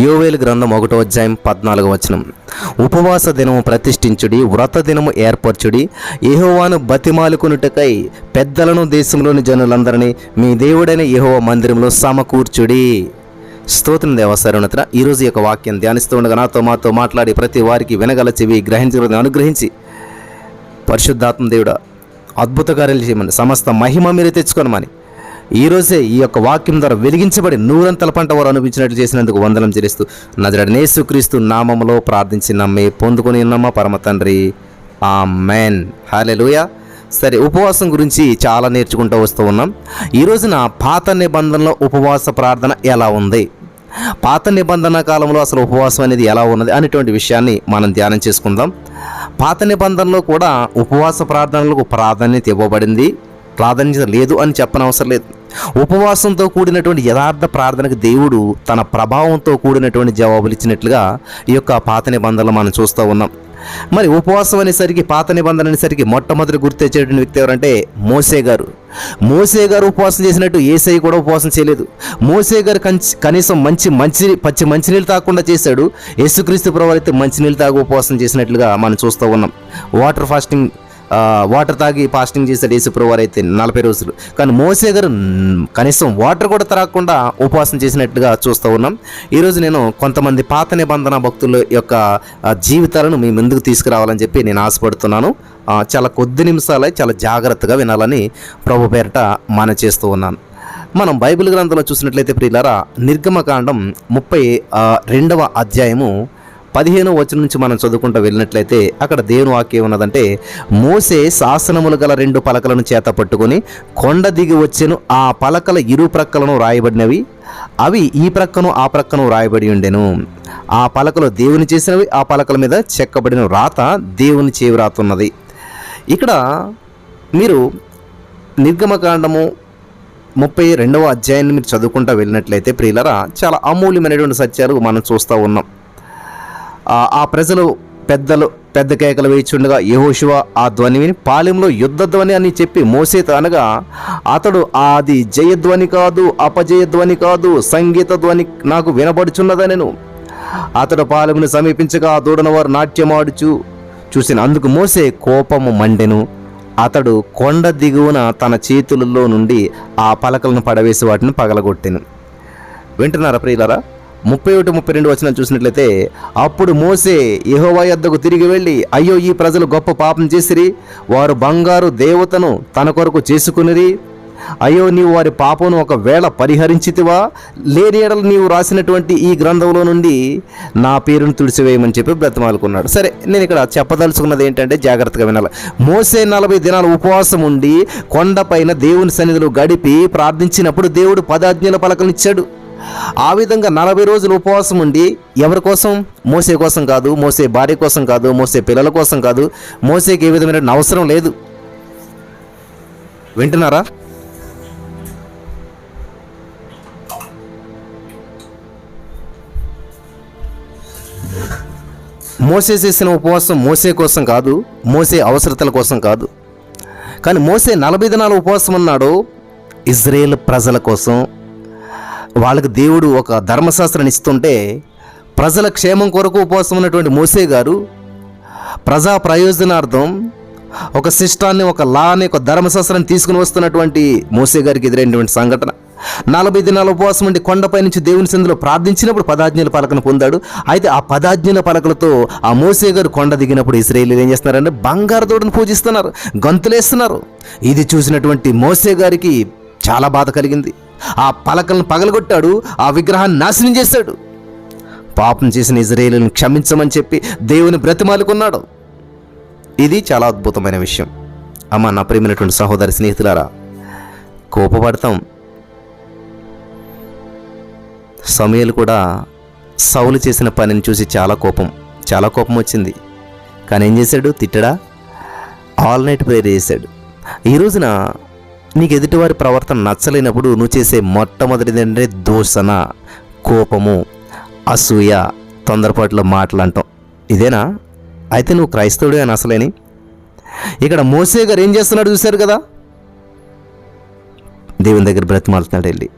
యోవేలు గ్రంథం ఒకటో అధ్యాయం పద్నాలుగు వచనం. ఉపవాస దినము ప్రతిష్ఠించుడి వ్రత దినము ఏర్పరచుడి యహోవాను బతిమాలుకునుటకై పెద్దలను దేశంలోని జనులందరినీ మీ దేవుడైన యహోవ మందిరంలో సమకూర్చుడి. స్తోత్రం దేవసరుణత ఈరోజు యొక్క వాక్యం ధ్యానిస్తూ ఉండగా నాతో మాతో మాట్లాడి ప్రతి వారికి వినగల చెవి గ్రహించగలని అనుగ్రహించి పరిశుద్ధాత్మ దేవుడ అద్భుత కార్యాలు చేయమని సమస్త మహిమ మీరు తెచ్చుకోనమని ఈరోజే ఈ యొక్క వాక్యం ద్వారా వెలిగించబడి నూరంతల పంట వారు అనిపించినట్లు చేసినందుకు వందనం చెల్లిస్తూ నజరడనేసుక్రీస్తు నామములో ప్రార్థించి నమ్మి పొందుకొని ఉన్నామా పరమ తండ్రి. ఆ మెన్ హాలెలుయ సరే ఉపవాసం గురించి చాలా నేర్చుకుంటూ వస్తూ ఉన్నాం. ఈ రోజున పాత నిబంధనలో ఉపవాస ప్రార్థన ఎలా ఉంది? పాత నిబంధన కాలంలో అసలు ఉపవాసం అనేది ఎలా ఉన్నది అనేటువంటి విషయాన్ని మనం ధ్యానం చేసుకుందాం. పాత నిబంధనలో కూడా ఉపవాస ప్రార్థనలకు ప్రాధాన్యత ఇవ్వబడింది. ప్రాధాన్యత లేదు అని చెప్పనవసరం లేదు. ఉపవాసంతో కూడినటువంటి యథార్థ ప్రార్థనకు దేవుడు తన ప్రభావంతో కూడినటువంటి జవాబులు ఇచ్చినట్లుగా ఈ యొక్క పాత నిబంధనలు మనం చూస్తూ ఉన్నాం. మరి ఉపవాసం అనేసరికి పాత నిబంధన అనేసరికి మొట్టమొదటి గుర్తొచ్చేటువంటి వ్యక్తి ఎవరంటే మోసే గారు. మోసే గారు ఉపవాసం చేసినట్టు ఏసై కూడా ఉపవాసం చేయలేదు. మోసే గారు కంచి కనీసం మంచి మంచి పచ్చి మంచినీళ్ళు తాగకుండా చేశాడు. యేసుక్రీస్తు ప్రభు మంచినీళ్ళు తాగి ఉపవాసం చేసినట్లుగా మనం చూస్తూ ఉన్నాం. వాటర్ ఫాస్టింగ్ వాటర్ తాగి ఫాస్టింగ్ చేశాడు యేసుప్రభు వారు అయితే నలభై రోజులు. కానీ మోసే గారు కనీసం వాటర్ కూడా తరగకుండా ఉపవాసం చేసినట్టుగా చూస్తూ ఉన్నాం. ఈరోజు నేను కొంతమంది పాత నిబంధన భక్తుల యొక్క జీవితాలను మీ ముందుకు తీసుకురావాలని చెప్పి నేను ఆశపడుతున్నాను. చాలా కొద్ది నిమిషాలే చాలా జాగ్రత్తగా వినాలని ప్రభు పేరట మన చేస్తూ ఉన్నాను. మనం బైబిల్ గ్రంథంలో చూసినట్లయితే ప్రియులారా నిర్గమకాండం ముప్పై రెండవ అధ్యాయము పదిహేనో వచనం నుంచి మనం చదువుకుంటూ వెళ్ళినట్లయితే అక్కడ దేవుని వాక్యం ఉన్నదంటే మోసే శాసనములు గల రెండు పలకలను చేత పట్టుకొని కొండ దిగి వచ్చెను ఆ పలకల ఇరు ప్రక్కలను రాయబడినవి. అవి ఈ ప్రక్కను ఆ ప్రక్కను రాయబడి ఉండెను. ఆ పలకలు దేవుని చేసినవి ఆ పలకల మీద చెక్కబడిన రాత దేవుని చేవి రాతున్నది ఇక్కడ మీరు నిర్గమకాండము ముప్పై రెండవ అధ్యాయాన్ని మీరు చదువుకుంటూ వెళ్ళినట్లయితే ప్రియులరా చాలా అమూల్యమైనటువంటి సత్యాలు మనం చూస్తూ ఉన్నాం. ఆ ప్రజలు పెద్దలు పెద్ద కేకలు వేయిచుండగా యహోశివ ఆ ధ్వని విని పాలెంలో యుద్ధ ధ్వని అని చెప్పి మోసేత అనగా అతడు అది జయధ్వని కాదు అపజయధ్వని కాదు సంగీత ధ్వని నాకు వినబడుచున్నదనెను అతడు పాలెమును సమీపించగా ఆ దూడన వారు నాట్యమాడుచు చూసిన అందుకు మోసే కోపము మండెను. అతడు కొండ దిగువన తన చేతులలో నుండి ఆ పలకలను పడవేసి వాటిని పగలగొట్టెను. వింటున్నారా ప్రియులరా? ముప్పై ఒకటి ముప్పై రెండు వచ్చిన చూసినట్లయితే అప్పుడు మోసే యహోవా యొద్దకు తిరిగి వెళ్ళి అయ్యో ఈ ప్రజలు గొప్ప పాపం చేసిరి వారు బంగారు దేవతను తన కొరకు చేసుకునిరి. అయ్యో నీవు వారి పాపను ఒకవేళ పరిహరించితివా? లేని ఎడల నీవు రాసినటువంటి ఈ గ్రంథంలో నుండి నా పేరును తుడిచివేయమని చెప్పి బ్రతమాలుకున్నాడు. సరే నేను ఇక్కడ చెప్పదలుచుకున్నది ఏంటంటే జాగ్రత్తగా వినాలి. మోసే నలభై దినాలు ఉపవాసం ఉండి కొండపైన దేవుని సన్నిధిలో గడిపి ప్రార్థించినప్పుడు దేవుడు పదాజ్ఞల పలకనిచ్చాడు ఆ విధంగా నలభై రోజులు ఉపవాసం ఉండి ఎవరి కోసం? మోసే కోసం కాదు మోసే భార్య కోసం కాదు మోసే పిల్లల కోసం కాదు మోసేకి ఏ విధమైన అవసరం లేదు. వింటున్నారా? మోసే చేసిన ఉపవాసం మోసే కోసం కాదు మోసే అవసరతల కోసం కాదు. కానీ మోసే నలభై దినాల ఉపవాసం ఉన్నాడు ఇజ్రాయేల్ ప్రజల కోసం వాళ్ళకి దేవుడు ఒక ధర్మశాస్త్రాన్ని ఇస్తుంటే ప్రజల క్షేమం కొరకు ఉపవాసం ఉన్నటువంటి మోసే గారు ప్రజా ప్రయోజనార్థం ఒక శిష్టాన్ని ఒక లాని ఒక ధర్మశాస్త్రాన్ని తీసుకుని వస్తున్నటువంటి మోసే గారికి ఎదురైనటువంటి సంఘటన. నలభై దినాల ఉపవాసం ఉండి కొండపై నుంచి దేవుని సందులో ప్రార్థించినప్పుడు పదాజ్ఞల పలకను పొందాడు. అయితే ఆ పదాజ్ఞల పలకలతో ఆ మోసే గారు కొండ దిగినప్పుడు ఇస్రాయేలీలు ఏం చేస్తున్నారంటే బంగారు దూడను పూజిస్తున్నారు గంతులేస్తున్నారు. ఇది చూసినటువంటి మోసే గారికి చాలా బాధ కలిగింది. ఆ పలకలను పగలగొట్టాడు ఆ విగ్రహాన్ని నాశనం చేశాడు. పాపం చేసిన ఇజ్రాయేలును క్షమించమని చెప్పి దేవుని బ్రతిమాలుకున్నాడు ఇది చాలా అద్భుతమైన విషయం. అమ్మ నా ప్రేమైనటువంటి సహోదరి స్నేహితులారా కోపపడతాం. సమయలు కూడా సౌలు చేసిన పనిని చూసి చాలా కోపం చాలా కోపం వచ్చింది. కానీ ఏం చేశాడు? తిట్టడా? ఆల్ నైట్ ప్రేయర్ చేశాడు. ఈ రోజున నీకు ఎదుటివారి ప్రవర్తన నచ్చలేనప్పుడు నువ్వు చేసే మొట్టమొదటిది ఏంటంటే దూషణ కోపము అసూయ తొందరపాటులో మాట్లాడటం ఇదేనా? అయితే నువ్వు క్రైస్తవుడే అని అసలేని? ఇక్కడ మోసే గారు ఏం చేస్తున్నాడు చూశారు కదా? దేవుని దగ్గర బ్రతిమాలుతున్నాడు వెళ్ళి.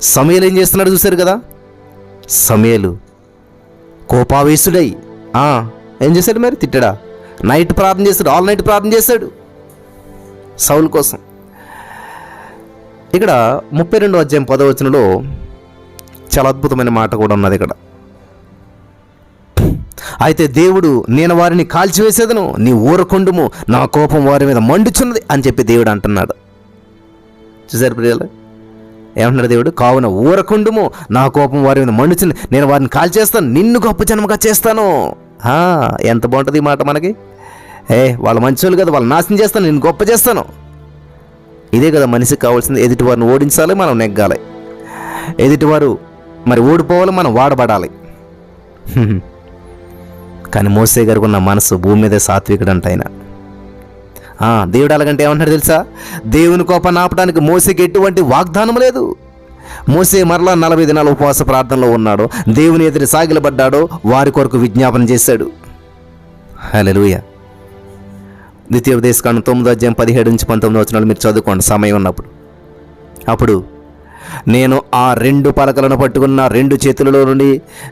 సమయాలు ఏం చేస్తున్నాడు చూశారు కదా? సమయలు. కోపావేశుడై. ఏం చేశాడు మరి? తిట్టాడా? నైట్ ప్రార్థన చేస్తాడు ఆల్ నైట్ ప్రార్థన చేశాడు. సౌల్ కోసం. ఇక్కడ ముప్పై రెండో అధ్యాయం పదవచనలో చాలా అద్భుతమైన మాట కూడా ఉన్నది ఇక్కడ. అయితే దేవుడు నేను వారిని కాల్చివేసేదను నీ ఊరకుండుము నా కోపం వారి మీద మండుచున్నది అని చెప్పి దేవుడు అంటున్నాడు. చూసారు ప్రియాలు ఏమంటున్నాడు దేవుడు? కావున ఊరకుండుము నా కోపం వారి మీద మండుచుంది నేను వారిని కాల్చేస్తాను నిన్ను గొప్ప జన్మగా చేస్తాను. ఎంత బాగుంటుంది ఈ మాట మనకి. ఏ వాళ్ళు మంచోళ్ళు కదా వాళ్ళు నాశనం చేస్తాను నేను గొప్ప చేస్తాను. ఇదే కదా మనిషికి కావాల్సింది. ఎదుటివారిని ఓడించాలి మనం నెగ్గాలి. ఎదుటివారు మరి ఓడిపోవాలి మనం వాడబడాలి. కానీ మోసే గారికి ఉన్న మనసు భూమి మీద అంట ఆయన. దేవుడు అలాగంటే ఏమంటాడు తెలుసా? దేవుని కోపాన్ని ఆపడానికి మోసేకి ఎటువంటి వాగ్దానం లేదు. మోసే మరలా నలభై దినాల ఉపవాస ప్రార్థనలో ఉన్నాడు. దేవుని ఎదురు సాగిలబడ్డాడు. వారి కొరకు విజ్ఞాపన చేశాడు. హల్లెలూయా. ద్వితీయోపదేశకాండం తొమ్మిదో అధ్యాయం పదిహేడు నుంచి పంతొమ్మిది వచనాలు మీరు చదువుకోండి. సమయం ఉన్నప్పుడు. అప్పుడు నేను ఆ రెండు పలకలను పట్టుకున్న రెండు చేతులలో నుండి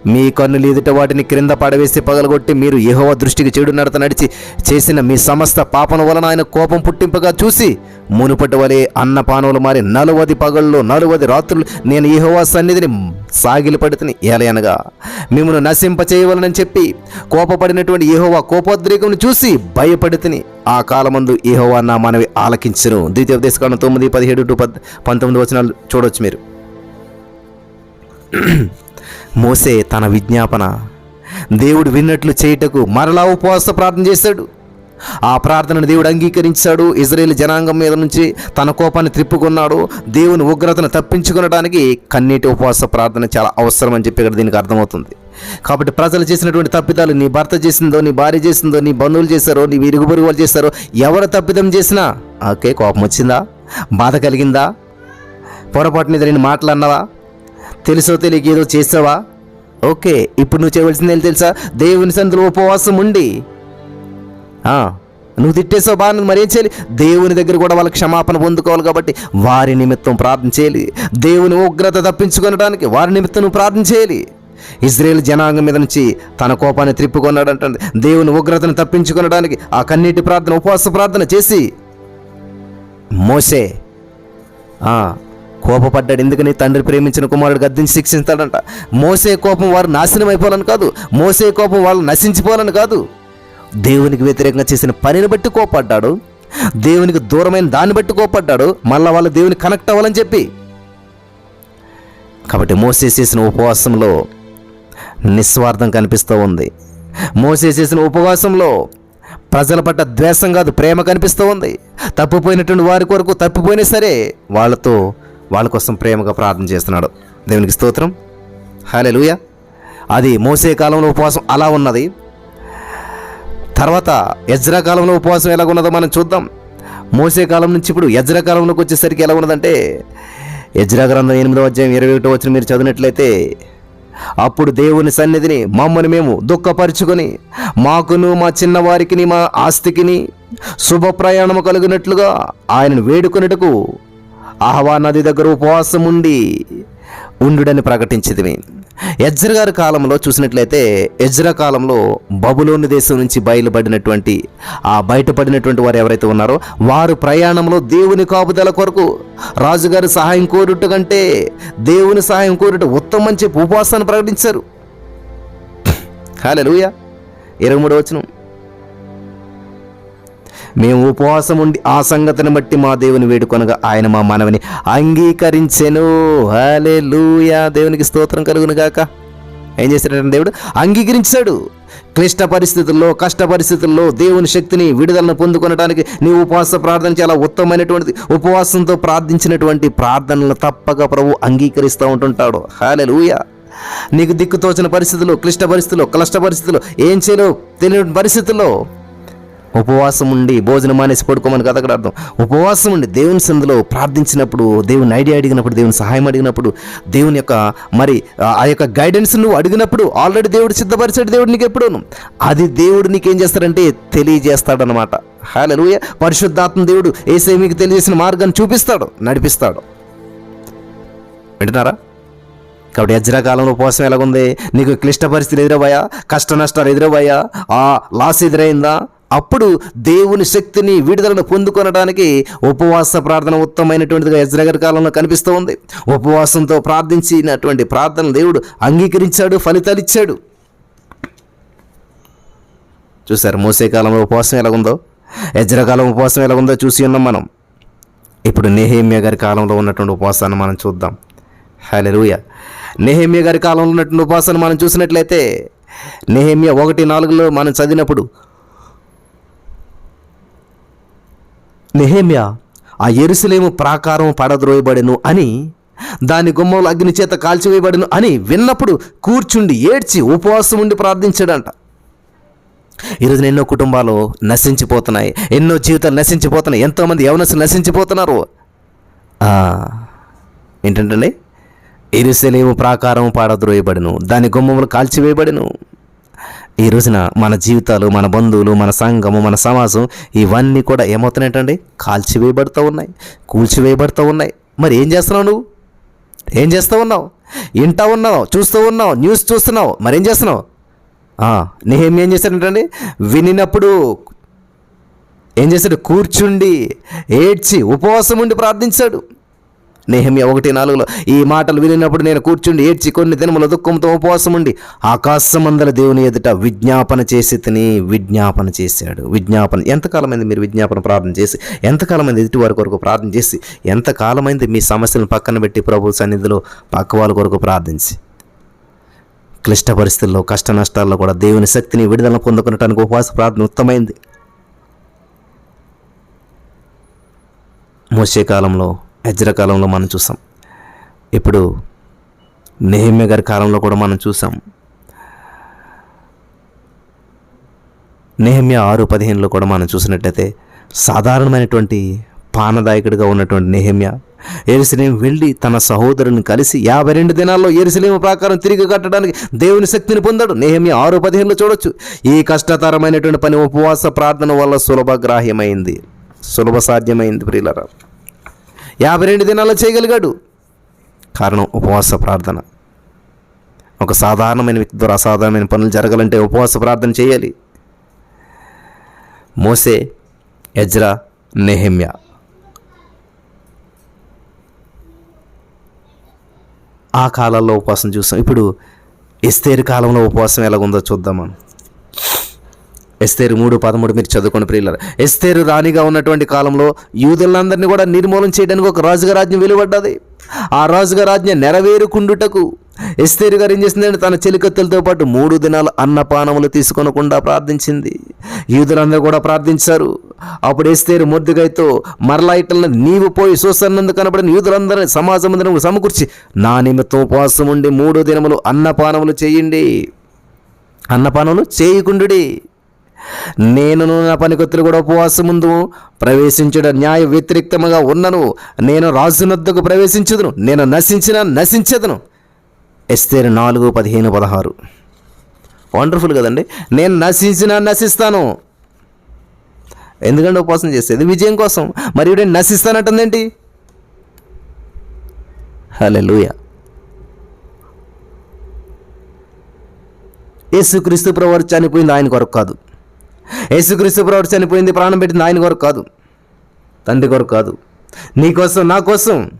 మీ కన్నులు ఎదుట వాటిని క్రింద పడవేసి పగలగొట్టి మీరు యహోవ దృష్టికి చెడు నడత నడిచి చేసిన మీ సమస్త పాపన వలన ఆయన కోపం పుట్టింపగా చూసి మునుపటి వలె అన్నపానవులు మారి నలువది పగళ్ళు నలువది రాత్రులు నేను యెహోవా సన్నిధిని సాగిలపడితిని ఏలయనగా మిమ్మను నశింప చేయవలనని చెప్పి కోపపడినటువంటి ఏహోవా కోపోద్రేకమును చూసి భయపడితిని. ఆ కాలమందు ఏహోవా నా మనవి ద్వితీయ ద్వితీయోపదేశకాండం తొమ్మిది పదిహేడు టు పద్ పంతొమ్మిది వచనాలు చూడవచ్చు మీరు. మోసే తన విజ్ఞాపన దేవుడు విన్నట్లు చేయుటకు మరలా ఉపవాస ప్రార్థన చేశాడు ఆ ప్రార్థనను దేవుడు అంగీకరించాడు. ఇజ్రాయేల్ జనాంగం మీద నుంచి తన కోపాన్ని త్రిప్పుకున్నాడు దేవుని ఉగ్రతను తప్పించుకునడానికి కన్నీటి ఉపవాస ప్రార్థన చాలా అవసరం అని చెప్పి ఇక్కడ దీనికి అర్థమవుతుంది. కాబట్టి ప్రజలు చేసినటువంటి తప్పిదాలు నీ భర్త చేసిందో నీ భార్య చేసిందో నీ బంధువులు చేశారో నీ విరుగు పొరుగు వాళ్ళు చేశారో ఎవరు తప్పిదం చేసినా ఓకే కోపం వచ్చిందా? బాధ కలిగిందా? పొరపాటు మీద నేను మాట్లాడినావా? తెలుసో తెలియక ఏదో చేసావా? ఓకే ఇప్పుడు నువ్వు చేయవలసింది తెలుసా? దేవుని సందులో ఉపవాసం ఉండి నువ్వు తిట్టేసావు బాగా మరి ఏం చేయాలి? దేవుని దగ్గర కూడా వాళ్ళకి క్షమాపణ పొందుకోవాలి కాబట్టి వారి నిమిత్తం ప్రార్థన చేయాలి. దేవుని ఉగ్రత తప్పించుకొనడానికి వారి నిమిత్తం నువ్వు ప్రార్థన చేయాలి. ఇజ్రాయేల్ జనాంగం మీద నుంచి తన కోపాన్ని త్రిప్పుకున్నాడంటే దేవుని ఉగ్రతను తప్పించుకొనడానికి ఆ కన్నీటి ప్రార్థన ఉపవాస ప్రార్థన చేసి మోసే కోపపడ్డాడు. ఎందుకని? తండ్రి ప్రేమించిన కుమారుడు గద్దించి శిక్షిస్తాడంట. మోసే కోపం వారు నాశనం అయిపోవాలని కాదు. మోసే కోపం వాళ్ళు నశించిపోవాలని కాదు. దేవునికి వ్యతిరేకంగా చేసిన పనిని బట్టి కోపడ్డాడు. దేవునికి దూరమైన దాన్ని బట్టి కోపడ్డాడు. మళ్ళీ వాళ్ళు దేవుని కనెక్ట్ అవ్వాలని చెప్పి. కాబట్టి మోసే చేసిన ఉపవాసంలో నిస్వార్థం కనిపిస్తూ ఉంది. మోసే చేసిన ఉపవాసంలో ప్రజల పట్ల ద్వేషం కాదు ప్రేమ కనిపిస్తూ ఉంది. తప్పిపోయినటువంటి వారి కొరకు తప్పిపోయినా సరే వాళ్ళతో వాళ్ళ కోసం ప్రేమగా ప్రార్థన చేస్తున్నాడు. దేవునికి స్తోత్రం. హాలెలూయ అది మోసే కాలంలో ఉపవాసం అలా ఉన్నది. తర్వాత యజ్రా కాలంలో ఉపవాసం ఎలా ఉన్నదో మనం చూద్దాం. మోసే కాలం నుంచి ఇప్పుడు యజ్రా కాలంలోకి వచ్చేసరికి ఎలా ఉన్నదంటే యజ్రా గ్రంథం ఎనిమిదో అధ్యాయం ఇరవై ఒకటో వచ్చిన మీరు చదివినట్లయితే అప్పుడు దేవుని సన్నిధిని మమ్మల్ని మేము దుఃఖపరుచుకొని మాకును మా చిన్నవారికిని మా ఆస్తికిని శుభ ప్రయాణము కలిగినట్లుగా ఆయనను వేడుకొనుటకు ఆహ్వా నది దగ్గర ఉపవాసం ఉండి ఉండుడని ప్రకటించింది ఎజ్ర గారి కాలంలో చూసినట్లయితే ఎజ్ర కాలంలో బబులోని దేశం నుంచి బయలుపడినటువంటి ఆ బయటపడినటువంటి వారు ఎవరైతే ఉన్నారో వారు ప్రయాణంలో దేవుని కాపుదల కొరకు రాజుగారి సహాయం కోరుట కంటే దేవుని సహాయం కోరుట ఉత్తమం చెప్పి ఉపవాసాన్ని ప్రకటించారు. హాలూయ ఇరవై మూడో వచ్చినాం మేము ఉపవాసం ఉండి ఆ సంగతిని బట్టి మా దేవుని వేడుకొనగా ఆయన మా మనవిని అంగీకరించెను. హలే దేవునికి స్తోత్రం కలుగును గాక. ఏం చేశాడంటే దేవుడు? అంగీకరించాడు. క్లిష్ట పరిస్థితుల్లో కష్ట పరిస్థితుల్లో దేవుని శక్తిని విడుదలను పొందుకొనడానికి నీ ఉపవాస ప్రార్థన చాలా ఉత్తమమైనటువంటిది. ఉపవాసంతో ప్రార్థించినటువంటి ప్రార్థనలు తప్పక ప్రభు అంగీకరిస్తూ ఉంటుంటాడు. హాలే నీకు దిక్కుతోచిన పరిస్థితులు క్లిష్ట పరిస్థితుల్లో క్లిష్ట పరిస్థితుల్లో ఏం చేయలేవు? తెలియని పరిస్థితుల్లో ఉపవాసం ఉండి భోజనం మానేసి పడుకోమని కదా అక్కడ అర్థం. ఉపవాసం ఉండి దేవుని సందులో ప్రార్థించినప్పుడు దేవుని ఐడియా అడిగినప్పుడు దేవుని సహాయం అడిగినప్పుడు దేవుని యొక్క మరి ఆ- యొక్క గైడెన్స్ నువ్వు అడిగినప్పుడు ఆల్రెడీ దేవుడు సిద్ధపరిచాడు దేవుడు నీకు ఎప్పుడూను. అది దేవుడు నీకేం చేస్తాడంటే తెలియజేస్తాడనమాట హాలూయ పరిశుద్ధాత్మ దేవుడు ఏసే మీకు తెలియజేసిన మార్గాన్ని చూపిస్తాడు నడిపిస్తాడు. వింటున్నారా? కాబట్టి ఎజ్రా కాలంలో ఉపవాసం ఎలాగుంది? నీకు క్లిష్ట పరిస్థితులు ఎదురవ్వయా? కష్ట నష్టాలు ఎదురవ్వయా? ఆ లాస్ ఎదురైందా? అప్పుడు దేవుని శక్తిని విడుదలను పొందుకొనడానికి ఉపవాస ప్రార్థన ఉత్తమమైనటువంటిదిగా ఎజ్రగర్ కాలంలో కనిపిస్తూ ఉంది. ఉపవాసంతో ప్రార్థించినటువంటి ప్రార్థన దేవుడు అంగీకరించాడు ఫలితాలు ఇచ్చాడు. చూసారు మోసే కాలంలో ఉపవాసం ఎలా ఉందో యజ్రకాలం ఉపవాసం ఎలా ఉందో చూసి ఉన్నాం మనం. ఇప్పుడు నెహేమియా గారి కాలంలో ఉన్నటువంటి ఉపవాసాన్ని మనం చూద్దాం. హలెలుయ నెహేమియా గారి కాలంలో ఉన్నటువంటి ఉపవాసాన్ని మనం చూసినట్లయితే నెహేమియా ఒకటి నాలుగులో మనం చదివినప్పుడు నెహేమియా ఆ ఎరుసలేము ప్రాకారం పడద్రోయబడెను అని దాని గుమ్మంలో అగ్ని చేత కాల్చివేయబడను అని విన్నప్పుడు కూర్చుండి ఏడ్చి ఉపవాసం ఉండి ప్రార్థించాడంట. ఈరోజు ఎన్నో కుటుంబాలు నశించిపోతున్నాయి ఎన్నో జీవితాలు నశించిపోతున్నాయి ఎంతోమంది యవనస్తులు నశించిపోతున్నారు. ఏంటంటే ఎరుసలేము ప్రాకారం పాడద్రోయబడును దాని గుమ్మములు కాల్చివేయబడును. ఈ రోజున మన జీవితాలు మన బంధువులు మన సంఘము మన సమాజం ఇవన్నీ కూడా ఏమవుతున్నాయంటండి? కాల్చివేయబడుతూ ఉన్నాయి కూల్చివేయబడుతూ ఉన్నాయి. మరి ఏం చేస్తున్నావు నువ్వు? ఏం చేస్తూ ఉన్నావు? వింటా ఉన్నావు? చూస్తూ ఉన్నావు? న్యూస్ చూస్తున్నావు? మరి ఏం చేస్తున్నావు? నేహేం ఏం చేశానంటండి వినినప్పుడు ఏం చేశాడు? కూర్చుండి ఏడ్చి ఉపవాసం ఉండి ప్రార్థించాడు. నేహమ్య ఒకటి నాలుగులో ఈ మాటలు వినినప్పుడు నేను కూర్చుండి ఏడ్చి కొన్ని దినముల దుఃఖంతో ఉపవాసం ఉండి ఆకాశమందల దేవుని ఎదుట విజ్ఞాపన చేసి తిని విజ్ఞాపన చేశాడు. విజ్ఞాపన ఎంతకాలమైంది మీరు విజ్ఞాపన ప్రార్థన చేసి? ఎంతకాలమైంది ఎదుటి వారి కొరకు ప్రార్థన చేసి? ఎంతకాలమైంది మీ సమస్యలను పక్కన పెట్టి ప్రభు సన్నిధిలో పక్క వాళ్ళ కొరకు ప్రార్థించి? క్లిష్ట పరిస్థితుల్లో కష్ట నష్టాల్లో కూడా దేవుని శక్తిని విడుదల పొందుకునటానికి ఉపవాస ప్రార్థన ఉత్తమైంది మోసే కాలంలో ఎజ్ర కాలంలో మనం చూసాం. ఇప్పుడు నెహిమ్య గారి కాలంలో కూడా మనం చూసాం. నెహిమ్య ఆరు పదిహేనులో కూడా మనం చూసినట్టయితే సాధారణమైనటువంటి పానదాయకుడిగా ఉన్నటువంటి నెహిమ్య ఎరుసలేం వెళ్ళి తన సహోదరుని కలిసి యాభై రెండు దినాల్లో ఎరుసలేము ప్రాకారం తిరిగి కట్టడానికి దేవుని శక్తిని పొందాడు. నేహమి ఆరు పదిహేనులో చూడొచ్చు. ఈ కష్టతరమైనటువంటి పని ఉపవాస ప్రార్థన వల్ల సులభగ్రాహ్యమైంది సులభ సాధ్యమైంది ప్రియులరా. యాభై రెండు దినాల్లో చేయగలిగాడు. కారణం ఉపవాస ప్రార్థన. ఒక సాధారణమైన వ్యక్తి ద్వారా అసాధారణమైన పనులు జరగాలంటే ఉపవాస ప్రార్థన చేయాలి. మోసే ఎజ్రా నెహెమ్యా. ఆ కాలాల్లో ఉపవాసం చూస్తాం ఇప్పుడు ఎస్తేరు కాలంలో ఉపవాసం ఎలాగుందో చూద్దాం మనం. ఎస్తేరు మూడు పదమూడు మీరు చదువుకొని ప్రియులర్. ఎస్తేరు రాణిగా ఉన్నటువంటి కాలంలో యూదులందరినీ కూడా నిర్మూలన చేయడానికి ఒక రాజుగా రాజ్యం వెలువడ్డది. ఆ రాజుగా రాజ్యం నెరవేరుకుండుటకు ఎస్తేరు గారు ఏం చేసిందంటే తన చెలికత్తెలతో పాటు మూడు దినాలు అన్నపానములు తీసుకొనకుండా ప్రార్థించింది. యూదులందరూ కూడా ప్రార్థించారు. అప్పుడు ఎస్తేరు మొద్దుగైతో మరలా ఇట్లని నీవు పోయి చూస్తున్నందు కనబడిన యూదులందరినీ సమాజం సమకూర్చి నా నిమిత్తం ఉపవాసం ఉండి మూడు దినములు అన్నపానములు చేయండి. అన్నపానములు చేయకుండుడి. నేను నా పనికొత్తులు కూడా ఉపవాసం ముందు ప్రవేశించుట న్యాయ వ్యతిరేక్తముగా ఉన్నను. నేను రాజునొద్దకు ప్రవేశించదును. నేను నశించిన నశించదును. ఎస్తేరు నాలుగు పదిహేను పదహారు. వండర్ఫుల్ కదండి. నేను నశించిన నశిస్తాను. ఎందుకంటే ఉపవాసం చేసేది విజయం కోసం. మరి ఇవిడ నశిస్తానంటుందేంటి? హలే యేసుక్రీస్తు ప్రవారు చనిపోయింది ఆయన కొరకు కాదు. యేసుక్రీస్తు ప్రవర్తి చనిపోయింది ప్రాణం పెట్టింది ఆయన కొరకు కాదు. తండ్రి కొరకు కాదు. నీకోసం నా కోసం.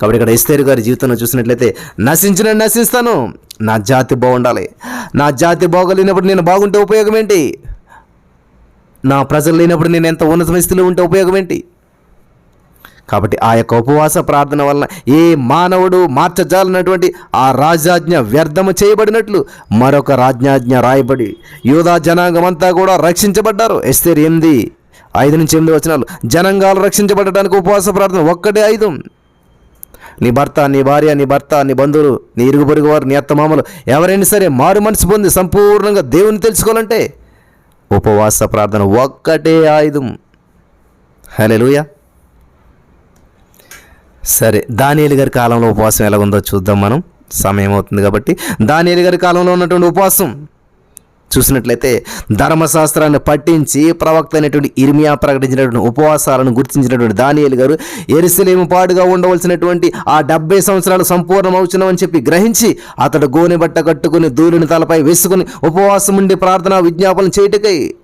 కాబట్టి ఇక్కడ ఎస్తేరు గారి జీవితంలో చూసినట్లయితే నశించిన నశిస్తాను. నా జాతి బాగుండాలి. నా జాతి బాగోలేనప్పుడు నేను బాగుంటే ఉపయోగం ఏంటి? నా ప్రజలు లేనప్పుడు నేను ఎంత ఉన్నతమైన స్థితిలో ఉంటే ఉపయోగం ఏంటి? కాబట్టి ఆ యొక్క ఉపవాస ప్రార్థన వలన ఏ మానవుడు మార్చజాలన్నటువంటి ఆ రాజాజ్ఞ వ్యర్థము చేయబడినట్లు మరొక రాజ్యాజ్ఞ రాయబడి యూదా జనాంగం అంతా కూడా రక్షించబడ్డారు. ఎస్తేర్ ఎనిమిది ఐదు నుంచి ఎనిమిది వచనాలు. జనాంగాలు రక్షించబడటానికి ఉపవాస ప్రార్థన ఒక్కటే ఆయుధం నీ భర్త నీ భార్య నీ భర్త నీ బంధువులు నీ ఇరుగు పొరుగు వారు నీ అత్తమామలు ఎవరైనా సరే మారు మనసు పొంది సంపూర్ణంగా దేవుని తెలుసుకోవాలంటే ఉపవాస ప్రార్థన ఒక్కటే ఆయుధం హలెలుయా సరే దానియలు గారి కాలంలో ఉపవాసం ఎలా ఉందో చూద్దాం మనం. సమయం అవుతుంది కాబట్టి దానియలు గారి కాలంలో ఉన్నటువంటి ఉపవాసం. చూసినట్లయితే ధర్మశాస్త్రాన్ని పట్టించి ప్రవక్త అయినటువంటి ఇర్మియా ప్రకటించినటువంటి ఉపవాసాలను గుర్తించినటువంటి దానియలు గారు ఎరుసలేము పాడుగా ఉండవలసినటువంటి ఆ డెబ్బై సంవత్సరాలు సంపూర్ణమవుచున్నామని చెప్పి గ్రహించి అతడు గోని బట్ట కట్టుకుని ధూళిని తలపై వేసుకుని ఉపవాసం ఉండి ప్రార్థన విజ్ఞాపన చేయటకై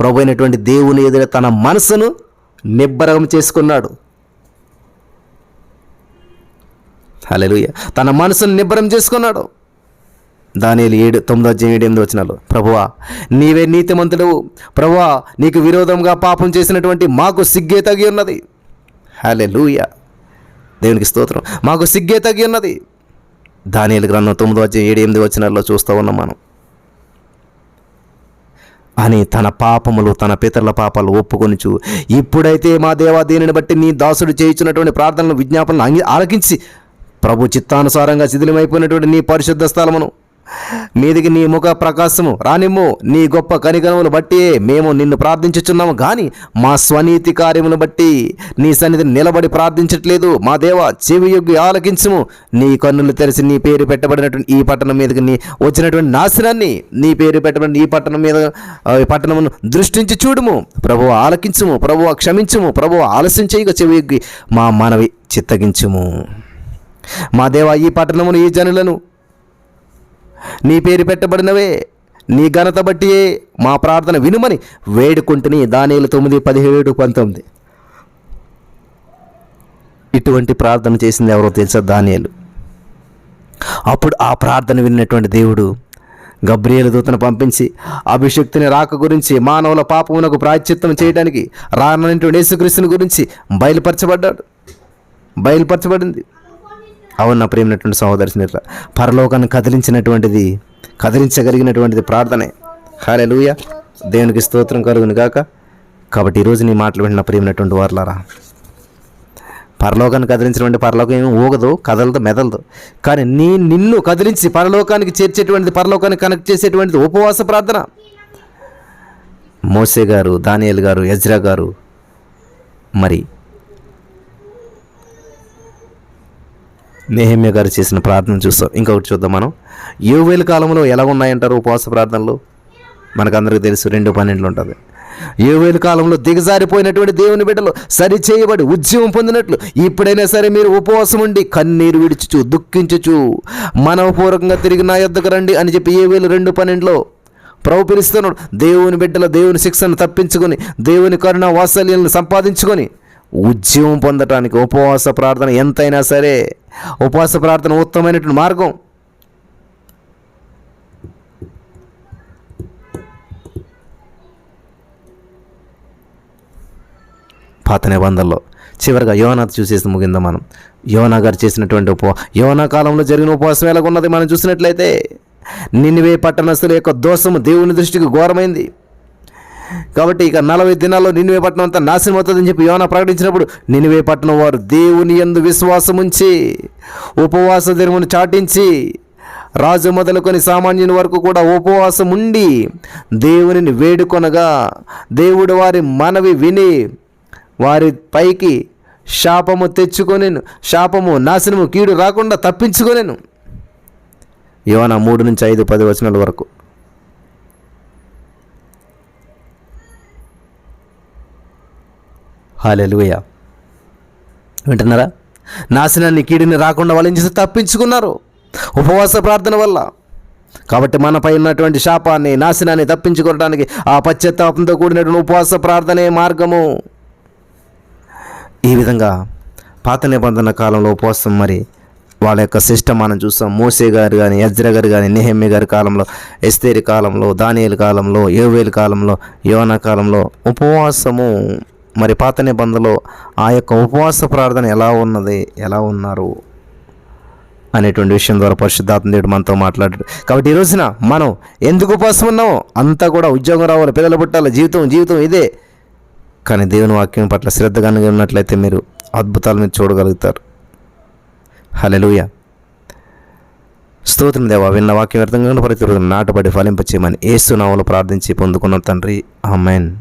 ప్రభు అయినటువంటి దేవుని ఎదుట తన మనసును నిబ్బరం చేసుకున్నాడు. హల్లెలూయా. తన మనసును నిబ్బరం చేసుకున్నాడు. దానిలు ఏడు తొమ్మిదో అధ్యాయం ఏడు ఎనిమిది వచ్చినాలు ప్రభువా నీవే నీతిమంతుడు ప్రభువా నీకు విరోధంగా పాపం చేసినటువంటి మాకు సిగ్గే తగి ఉన్నది. హలే దేవునికి స్తోత్రం. మాకు సిగ్గే తగి ఉన్నది. దానిలు గ్రంథం తొమ్మిదో అధ్యాయం ఏడు ఎనిమిది వచ్చినాల్లో చూస్తూ ఉన్నాం మనం. అని తన పాపములు తన పితరుల పాపాలు ఒప్పుకొనిచు ఇప్పుడైతే మా దేవా దీనిని బట్టి నీ దాసుడు చేయించున్నటువంటి ప్రార్థనలు విజ్ఞాపనలు అంగీ ఆలకించి ప్రభు చిత్తానుసారంగా శిథిలమైపోయినటువంటి నీ పరిశుద్ధ స్థలమును. మీదికి నీ ముఖ ప్రకాశము రానిమ్ము. నీ గొప్ప కనికనములు బట్టి మేము నిన్ను ప్రార్థించుచున్నాము. కానీ మా స్వనీతి కార్యమును బట్టి నీ సన్నిధిని నిలబడి ప్రార్థించట్లేదు. మా దేవ చెవి యొగ్గి ఆలకించుము. నీ కన్నులు తెరిచి నీ పేరు పెట్టబడినటువంటి ఈ పట్టణం మీదకి నీ వచ్చినటువంటి నాశనాన్ని నీ పేరు పెట్టబడిన ఈ పట్టణం మీద ఈ పట్టణమును దృష్టించి చూడుము. ప్రభు ఆలకించుము. ప్రభు క్షమించము. ప్రభు ఆలస్యం చేయగా చెవి యొగ్గి మా మనవి చిత్తగించుము. మా దేవ ఈ పట్టణమును ఈ జనులను నీ పేరు పెట్టబడినవే. నీ ఘనత బట్టియే మా ప్రార్థన వినుమని వేడుకుంటుని దానిలు తొమ్మిది పదిహేడు పంతొమ్మిది. ఇటువంటి ప్రార్థన చేసింది ఎవరో తెలుసా? దానియలు. అప్పుడు ఆ ప్రార్థన విన్నటువంటి దేవుడు గబ్రియలు దూతను పంపించి అభిషక్తిని రాక గురించి మానవుల పాపమునకు ప్రాయశ్చిత్తం చేయడానికి రానటువంటి యేసుక్రీస్తుని గురించి బయలుపరచబడ్డాడు. బయలుపరచబడింది. అవును నా ప్రేమైనటువంటి సహోదరి స్నేహితుల పరలోకాన్ని కదిలించినటువంటిది కదిలించగలిగినటువంటిది ప్రార్థనే. హాలే లూయ దేవునికి స్తోత్రం కలుగును కాక కాబట్టి ఈరోజు నీ మాటలు వింటున్న ప్రేమైనటువంటి వారులారా పరలోకాన్ని కదిలించినటువంటి పరలోకం ఏమి ఊగదు కదలదు మెదలదు. కానీ నీ నిన్ను కదిలించి పరలోకానికి చేర్చేటువంటిది పరలోకానికి కనెక్ట్ చేసేటువంటిది ఉపవాస ప్రార్థన. మోసే గారు దానియల్ గారు యజ్రా గారు మరి నేహమ్య గారు చేసిన ప్రార్థన చూస్తాం. ఇంకొకటి చూద్దాం మనం. యోవేల కాలంలో ఎలా ఉన్నాయంటారు ఉపవాస ప్రార్థనలు? మనకందరికీ తెలుసు రెండు పన్నెండులు ఉంటుంది. యోవేల కాలంలో దిగజారిపోయినటువంటి దేవుని బిడ్డలు సరి చేయబడి ఉద్యమం పొందినట్లు ఇప్పుడైనా సరే మీరు ఉపవాసం ఉండి కన్నీరు విడిచుచు దుఃఖించుచు మనవపూర్వకంగా తిరిగి నా యొద్దకు రండి అని చెప్పి ఏవేలు రెండు పన్నెండులో ప్రభు పిలుస్తున్నాడు. దేవుని బిడ్డల దేవుని శిక్షను తప్పించుకొని దేవుని కరుణ వాత్సల్యాలను సంపాదించుకొని ఉద్యమం పొందటానికి ఉపవాస ప్రార్థన ఎంతైనా సరే ఉపవాస ప్రార్థన ఉత్తమమైనటువంటి మార్గం. పాత నిబంధనలో చివరిగా యోనా చూసేసి ముగిందా మనం. యోనా గారు చేసినటువంటి ఉప యోనా కాలంలో జరిగిన ఉపవాసం ఎలాగున్నది మనం చూసినట్లయితే నిన్నువే పట్టణస్తుల యొక్క దోషము దేవుని దృష్టికి ఘోరమైంది. కాబట్టి ఇక నలభై దినాల్లో నిన్నువే పట్టణం అంతా నాశనం అవుతుందని చెప్పి యోనా ప్రకటించినప్పుడు నిన్నువే పట్టణం వారు దేవుని యందు విశ్వాసం ఉంచి ఉపవాస దినమును చాటించి రాజు మొదలుకొని సామాన్యుని వరకు కూడా ఉపవాసం ఉండి దేవునిని వేడుకొనగా దేవుడు వారి మనవి విని వారి పైకి శాపము తెచ్చుకొనేను శాపము నాశనము కీడు రాకుండా తప్పించుకొనేను. యోన మూడు నుంచి ఐదు పది వచనాల వరకు. హాలెలుయ వింటున్నారా? నాశనాన్ని కీడిని రాకుండా వాళ్ళు ఏం చేసి తప్పించుకున్నారు? ఉపవాస ప్రార్థన వల్ల. కాబట్టి మనపై ఉన్నటువంటి శాపాన్ని నాశనాన్ని తప్పించుకోవడానికి ఆ పశ్చాత్తాపంతో కూడినటువంటి ఉపవాస ప్రార్థనే మార్గము. ఈ విధంగా పాత నిబంధన కాలంలో ఉపవాసం మరి వాళ్ళ యొక్క సిస్టమ్ మనం చూస్తాం మోసే గారు కానీ యజ్ర గారు కానీ నెహమ్మి గారి కాలంలో ఎస్తేరి కాలంలో దానియల్ కాలంలో యోవేలు కాలంలో యోనా కాలంలో ఉపవాసము. మరి పాత నిబంధనలో ఆ యొక్క ఉపవాస ప్రార్థన ఎలా ఉన్నది ఎలా ఉన్నారు అనేటువంటి విషయం ద్వారా పరిశుద్ధాత్మ దేవుడు మనతో మాట్లాడాడు. కాబట్టి ఈ రోజున మనం ఎందుకు ఉపవాసం ఉన్నామో అంతా కూడా ఉద్యోగం రావాలి పిల్లలు పుట్టాలి జీవితం జీవితం ఇదే. కానీ దేవుని వాక్యం పట్ల శ్రద్ధగా ఉన్నట్లయితే మీరు అద్భుతాలు మీరు చూడగలుగుతారు. హలెలుయ స్తోత్రం దేవా విన్న వాక్యం వ్యర్థంగా ప్రతి నాటబడి ఫలింపచేయమని ఏసునామలు ప్రార్థించి పొందుకున్న తండ్రి. ఆమెన్.